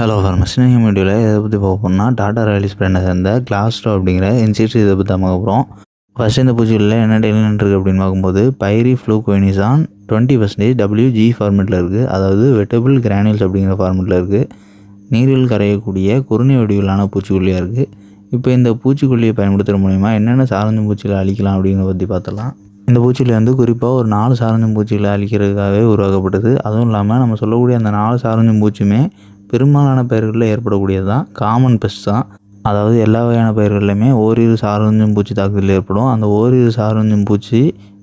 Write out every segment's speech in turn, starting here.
Hello ஃபார்மஸ் நீங்கள் வீடியோவில் எதை பற்றி பார்ப்போம்னா டாடா ராயலிஸ் பிராண்டை சேர்ந்த கிளாஸ்டோ அப்படிங்கிற இன்சிட்டு இதை பற்றி தான் பார்க்க போகிறோம் ஃபஸ்ட் இந்த பூச்சிகளில் என்ன டெய்லன் இருக்குது அப்படின்னு பார்க்கும்போது பைரி ஃப்ளூகோயினிசான் டுவெண்ட்டி பர்சன்டேஜ் டபிள்யூஜி ஃபார்மெட்டில் இருக்குது அதாவது வெட்டபிள் கிரானியல்ஸ் அப்படிங்கிற ஃபார்மெட்டில் இருக்குது நீரில் கரையக்கூடிய குறுநி வடிவிலான பூச்சிக்கொல்லியாக இருக்குது இப்போ இந்த பூச்சிக்கொல்லியை பயன்படுத்துகிற மூலிமா என்னென்ன சாரஞ்சு பூச்சிகளை அழிக்கலாம் அப்படிங்கிறத பற்றி பார்த்தலாம் இந்த பூச்சியில் வந்து குறிப்பாக ஒரு நாலு சாரஞ்சம் பூச்சிகளை அழிக்கிறதுக்காகவே உருவாக்கப்பட்டது. அதுவும் இல்லாமல் நம்ம சொல்லக்கூடிய அந்த நாலு சாரஞ்சம் பூச்சியுமே பெரும்பாலான பயிர்களில் ஏற்படக்கூடியது தான். காமன் பெஸ்ட் தான். அதாவது எல்லா வகையான பயிர்கள்லையுமே ஓரிரு சாரஞ்சும் பூச்சி தாக்குதல் ஏற்படும். அந்த ஓரிரு சாரஞ்சும் பூச்சி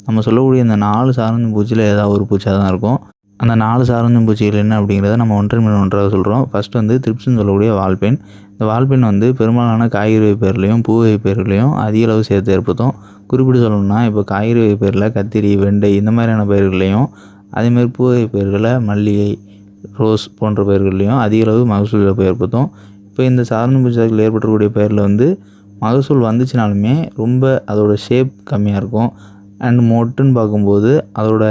நம்ம சொல்லக்கூடிய இந்த நாலு சாரஞ்சும் பூச்சியில் ஏதாவது ஒரு பூச்சியாக தான் இருக்கும். அந்த நாலு சாரஞ்சும் பூச்சிகள் என்ன அப்படிங்கிறத நம்ம ஒன்றரை மீன் ஒன்றாக சொல்கிறோம் ஃபஸ்ட் வந்து திருப்ஸ்னு சொல்லக்கூடிய வால்பெண் இந்த வால்பெண் வந்து பெரும்பாலான காய்கறி பயிர்லையும் பூ பயிர்களையும் அதிக அளவு சேர்த்து ஏற்படுத்தும். குறிப்பிட்டு சொல்லணும்னா இப்போ காய்கறி பயிரில் கத்திரி வெண்டை இந்த மாதிரியான பயிர்களையும் அதேமாதிரி பூ பயிர்களை மல்லிகை ரோஸ் போன்ற பயிர்கள்லையும் அதிக அளவு மகசூல் இழப்பு ஏற்படுத்தும். இப்போ இந்த சாதாரண பூச்சிகள் ஏற்படக்கூடிய பயிரில் வந்து மகசூல் வந்துச்சுனாலுமே ரொம்ப அதோட ஷேப் கம்மியாக இருக்கும். அண்ட் மொட்டுன்னு பார்க்கும்போது அதோட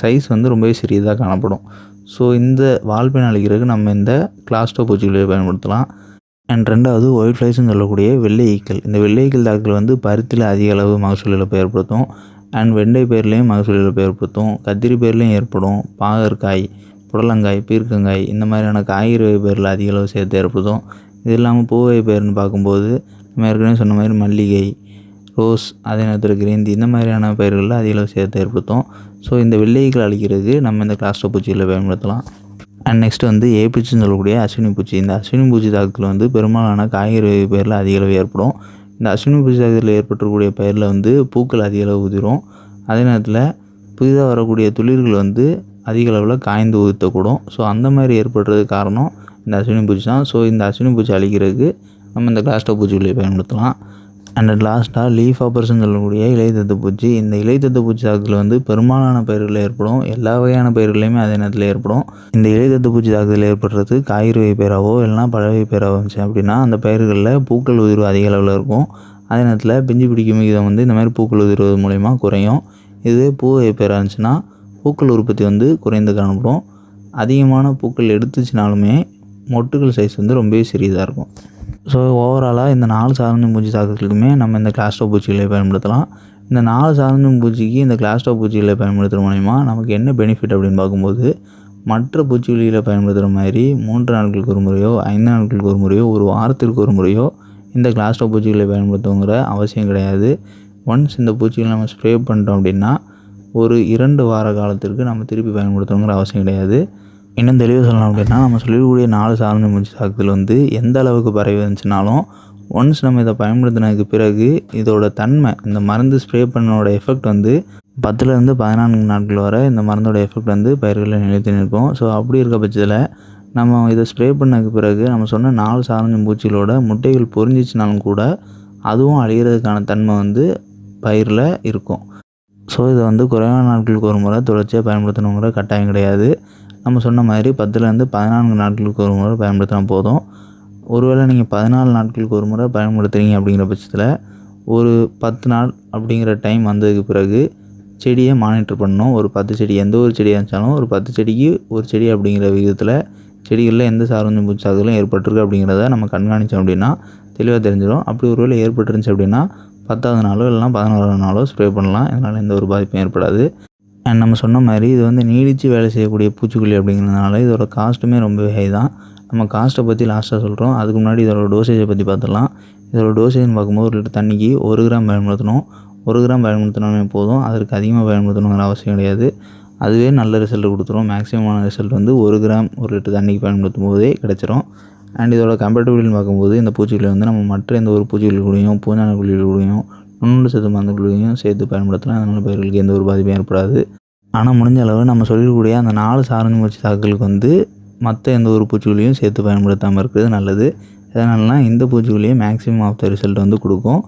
சைஸ் வந்து ரொம்பவே சிறியதாக காணப்படும். ஸோ இந்த வால்பெயின் அழிக்கிறதுக்கு நம்ம இந்த கிளாஸ்டோ பூச்சிகளை பயன்படுத்தலாம். அண்ட் ரெண்டாவது ஒயிட் ஃப்ளைஸ்னு சொல்லக்கூடிய வெள்ளை ஈக்கள். இந்த வெள்ளை ஈக்கள் தாக்குதல் வந்து பருத்தியில் அதிக அளவு மகசூல் இழப்பை ஏற்படுத்தும். அண்ட் வெண்டை பேர்லேயும் மகசூல் இழப்பை ஏற்படுத்தும். கத்திரி பேர்லேயும் ஏற்படும். பாகற்காய். புடலங்காய் பீர்க்கங்காய் இந்த மாதிரியான காய்கறி வகை பயிரில் அதிக அளவு சேர்த்து ஏற்படுத்தும். இது இல்லாமல் பூ பயிர்னு பார்க்கும்போது நம்ம ஏற்கனவே சொன்ன மாதிரி மல்லிகை ரோஸ் அதே நேரத்தில் கிரேந்தி இந்த மாதிரியான பயிர்களில் அதிக அளவு சேர்த்து ஏற்படுத்தும். ஸோ இந்த வெள்ளைகள் அழிக்கிறதுக்கு நம்ம இந்த கிளாஸ்டோ பூச்சிகளை பயன்படுத்தலாம். அண்ட் நெக்ஸ்ட் வந்து ஏபிச்சின்னு சொல்லக்கூடிய அஸ்வினி பூச்சி. இந்த அஸ்வினி பூச்சி தாக்குதல் வந்து பெரும்பாலான காய்கறி வகை பயிரில் அதிக அளவு ஏற்படும். இந்த அஸ்வினி பூச்சி தாக்குதலில் ஏற்பட்டக்கூடிய பயிரில் வந்து பூக்கள் அதிக அளவு உதிரும். அதே நேரத்தில் புதிதாக வரக்கூடிய துளிர்கள் வந்து அதிக அளவில் காய்ந்து ஊற்றக்கூடும் ஸோ அந்த மாதிரி ஏற்படுறதுக்கு காரணம் இந்த அஸ்வினி பூச்சி தான். ஸோ இந்த அஸ்வினி பூச்சி அழிக்கிறதுக்கு நம்ம இந்த கிளாஸ்டோ பூச்சிகளை பயன்படுத்தலாம். அண்ட் லாஸ்ட்டாக லீஃப் ஆப்பர்ஸ்னு சொல்லக்கூடிய இலைத்தத்து பூச்சி இந்த இலைத்தத்து பூச்சி தாக்குதல் வந்து பெரும்பாலான பயிர்களில் ஏற்படும். எல்லா வகையான பயிர்களையுமே அதே நேரத்தில் ஏற்படும். இந்த இலைத்தத்து பூச்சி தாக்குதல் ஏற்படுறது காய்கறி வகை பயிராவோ இல்லைனா பழவை பயிராவோ இருந்துச்சு அப்படின்னா அந்த பயிர்களில் பூக்கள் உதிர்வு அதிக அளவில் இருக்கும். அதே நேரத்தில் பிஞ்சு பிடிக்கும் விகிதம் வந்து இந்த மாதிரி பூக்கள் உதிர்வது மூலயமா குறையும். இதுவே பூ வகை பயிராக இருந்துச்சுன்னா பூக்கள் உற்பத்தி வந்து குறைந்து காணப்படும். அதிகமான பூக்கள் எடுத்துச்சுனாலுமே மொட்டுகள் சைஸ் வந்து ரொம்பவே சிறியதாக இருக்கும். ஸோ ஓவராலாக இந்த நாலு சாரஞ்சம் பூச்சி தாக்குதலுக்குமே நம்ம இந்த கிளாஸ்டோ பூச்சிகளை பயன்படுத்தலாம். இந்த நாலு சாரஞ்சம் பூச்சிக்கு இந்த கிளாஸ்டோ பூச்சிகளை பயன்படுத்துகிற மூலிமா நமக்கு என்ன பெனிஃபிட் அப்படின்னு பார்க்கும்போது மற்ற பூச்சிகளில் பயன்படுத்துகிற மாதிரி மூன்று நாட்களுக்கு ஒரு முறையோ ஐந்து நாட்களுக்கு ஒரு முறையோ ஒரு வாரத்திற்கு ஒரு முறையோ இந்த கிளாஸ்டோ பூச்சிகளை பயன்படுத்துங்கிற அவசியம் கிடையாது. ஒன்ஸ் இந்த பூச்சிகளை நம்ம ஸ்ப்ரே பண்ணிட்டோம் அப்படின்னா ஒரு இரண்டு வார காலத்திற்கு நம்ம திருப்பி பயன்படுத்தணுங்கிற அவசியம் கிடையாது. இன்னும் தெளிவாக சொல்லணும் அப்படின்னா நம்ம சொல்லக்கூடிய நாலு சாதனை மூச்சு தாக்குதல் வந்து எந்த அளவுக்கு பரவி இருந்துச்சுனாலும் ஒன்ஸ் நம்ம இதை பயன்படுத்தினதுக்கு பிறகு இதோட தன்மை இந்த மருந்து ஸ்ப்ரே பண்ணோட எஃபெக்ட் வந்து பத்துலேருந்து பதினான்கு நாட்கள் வரை இந்த மருந்தோட எஃபெக்ட் வந்து பயிர்களில் நிலைத்து நிற்கும். ஸோ அப்படி இருக்க பட்சத்தில் நம்ம இதை ஸ்ப்ரே பண்ணதுக்கு பிறகு நம்ம சொன்ன நாலு சாரஞ்ச பூச்சிகளோட முட்டைகள் பொரிஞ்சிச்சினாலும் கூட அதுவும் அழிகிறதுக்கான தன்மை வந்து பயிரில் இருக்கும். ஸோ இதை வந்து குறைவான நாட்களுக்கு ஒரு முறை தொடர்ச்சியாக பயன்படுத்தணுங்கிற கட்டாயம் கிடையாது. நம்ம சொன்ன மாதிரி பத்துலேருந்து பதினான்கு நாட்களுக்கு ஒரு முறை பயன்படுத்தினா போதும். ஒருவேளை நீங்கள் பதினாலு நாட்களுக்கு ஒரு முறை பயன்படுத்துகிறீங்க அப்படிங்கிற பட்சத்தில் ஒரு பத்து நாள் அப்படிங்கிற டைம் வந்ததுக்கு பிறகு செடியை மானிட்டர் பண்ணணும். ஒரு பத்து செடி எந்த ஒரு செடியாக இருந்தாலும் ஒரு பத்து செடிக்கு ஒரு செடி அப்படிங்கிற விகிதத்தில் செடிகளில் எந்த சார்ந்த பூச்சி ஏற்பட்டிருக்கு அப்படிங்கிறத நம்ம கண்காணித்தோம் அப்படின்னா தெளிவாக தெரிஞ்சிடும். அப்படி ஒருவேளை ஏற்பட்டுருந்துச்சு அப்படின்னா பத்தாவது நாளோ இல்லைனா பதினோராவது நாளோ ஸ்ப்ரே பண்ணலாம். இதனால் எந்த ஒரு பாதிப்பும் ஏற்படாது. அண்ட் நம்ம சொன்ன மாதிரி இது வந்து நீடித்து வேலை செய்யக்கூடிய பூச்சிக்கொல்லி அப்படிங்கிறதுனால இதோட காஸ்ட்டுமே ரொம்பவே ஹை தான். நம்ம காஸ்ட்டை பற்றி லாஸ்ட்டாக சொல்கிறோம் அதுக்கு முன்னாடி இதோட டோசேஜை பற்றி பார்த்துடலாம். இதோட டோசேஜ்னு பார்க்கும்போது ஒரு லிட்டர் தண்ணிக்கு ஒரு கிராம் பயன்படுத்தணும். ஒரு கிராம் பயன்படுத்தினாலே போதும். அதற்கு அதிகமாக பயன்படுத்தணுங்கிற அவசியம் கிடையாது. அதுவே நல்ல ரிசல்ட் கொடுத்துரும். மேக்ஸிமமான ரிசல்ட் வந்து ஒரு கிராம் ஒரு லிட்டர் தண்ணிக்கு பயன்படுத்தும் போதே கிடச்சிரும். அண்ட் இதோட கம்பேட்டபிள்னு பார்க்கும்போது இந்த பூச்சிகளை வந்து நம்ம மற்ற எந்த ஒரு பூச்சிகள் கூடயும் பூஞ்சான குழிகள் கூடயும் நுண்ணுண்டு சத்து மருந்துகளையும் சேர்த்து பயன்படுத்தலாம். அதனால் பயிர்களுக்கு எந்த ஒரு பாதிப்பும் ஏற்படாது. ஆனால் முடிஞ்ச அளவு நம்ம சொல்லக்கூடிய அந்த நாலு சாரஞ்சு முயற்சி தாக்குதலுக்கு வந்து மற்ற எந்த ஒரு பூச்சிகளையும் சேர்த்து பயன்படுத்தாமல் இருக்கிறது நல்லது. எதனாலனா இந்த பூச்சிகளையே மேக்ஸிமம் ஆஃப் த ரிசல்ட் வந்து கொடுக்கும்.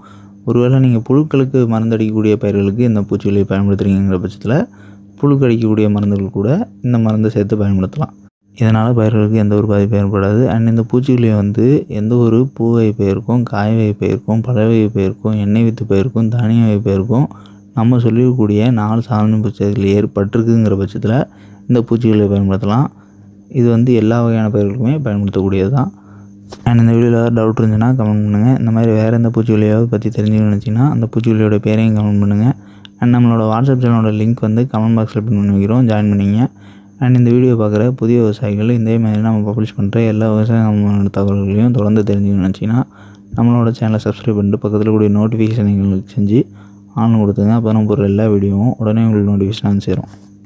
ஒருவேளை நீங்கள் புழுக்களுக்கு மருந்தடிக்கக்கூடிய பயிர்களுக்கு இந்த பூச்சிகளை பயன்படுத்துகிறீங்கிற பட்சத்தில் புழுக்கடிக்கக்கூடிய மருந்துகள் கூட இந்த மருந்தை சேர்த்து பயன்படுத்தலாம். இதனால் பயிர்களுக்கு எந்த ஒரு பாதிப்பும் ஏற்படாது. அண்ட் இந்த பூச்சிகளை வந்து எந்த ஒரு பூவை பயிருக்கும் காய் வகை பயிருக்கும் பழ வகை பயிருக்கும் எண்ணெய் வித்து பயிருக்கும் தானிய வகை பயிருக்கும் நம்ம சொல்லியிருக்கக்கூடிய நாலு சாதனை பூச்சிகள் ஏற்பட்டிருக்குங்கிற பட்சத்தில் இந்த பூச்சிகளை பயன்படுத்தலாம். இது வந்து எல்லா வகையான பயிர்களுக்குமே பயன்படுத்தக்கூடியது தான். அண்ட் இந்த வீடியோவில் ஏதாவது டவுட் இருந்துச்சுன்னா கமெண்ட் பண்ணுங்கள் இந்த மாதிரி வேறு எந்த பூச்சிக்கொல்லியாவது பற்றி தெரிஞ்சுக்கணும்னு நினச்சிங்கன்னா அந்த பூச்சிக்கொல்லியோட பேரையும் கமெண்ட் பண்ணுங்கள் அண்ட் நம்மளோட வாட்ஸ்அப் சேனலோட லிங்க் வந்து கமெண்ட் பாக்ஸில் பின் பண்ணி வைக்கிறோம். ஜாயின் பண்ணிங்க அண்ட் இந்த வீடியோ பார்க்குற புதிய விவசாயிகள் இதே மாதிரி நம்ம பப்ளிஷ் பண்ணுற எல்லா விவசாய தகவல்களையும் தொடர்ந்து தெரிஞ்சுக்கணும்னு நினச்சிங்கன்னா நம்மளோட சேனலை சப்ஸ்கிரைப் பண்ணிட்டு பக்கத்தில் கூடிய நோட்டிஃபிகேஷன் செஞ்சு ஆன் கொடுத்துங்க அப்போ நம்ம போடுற எல்லா வீடியோவும் உடனே உங்களுக்கு நோட்டிஃபிகேஷன் சேரும்.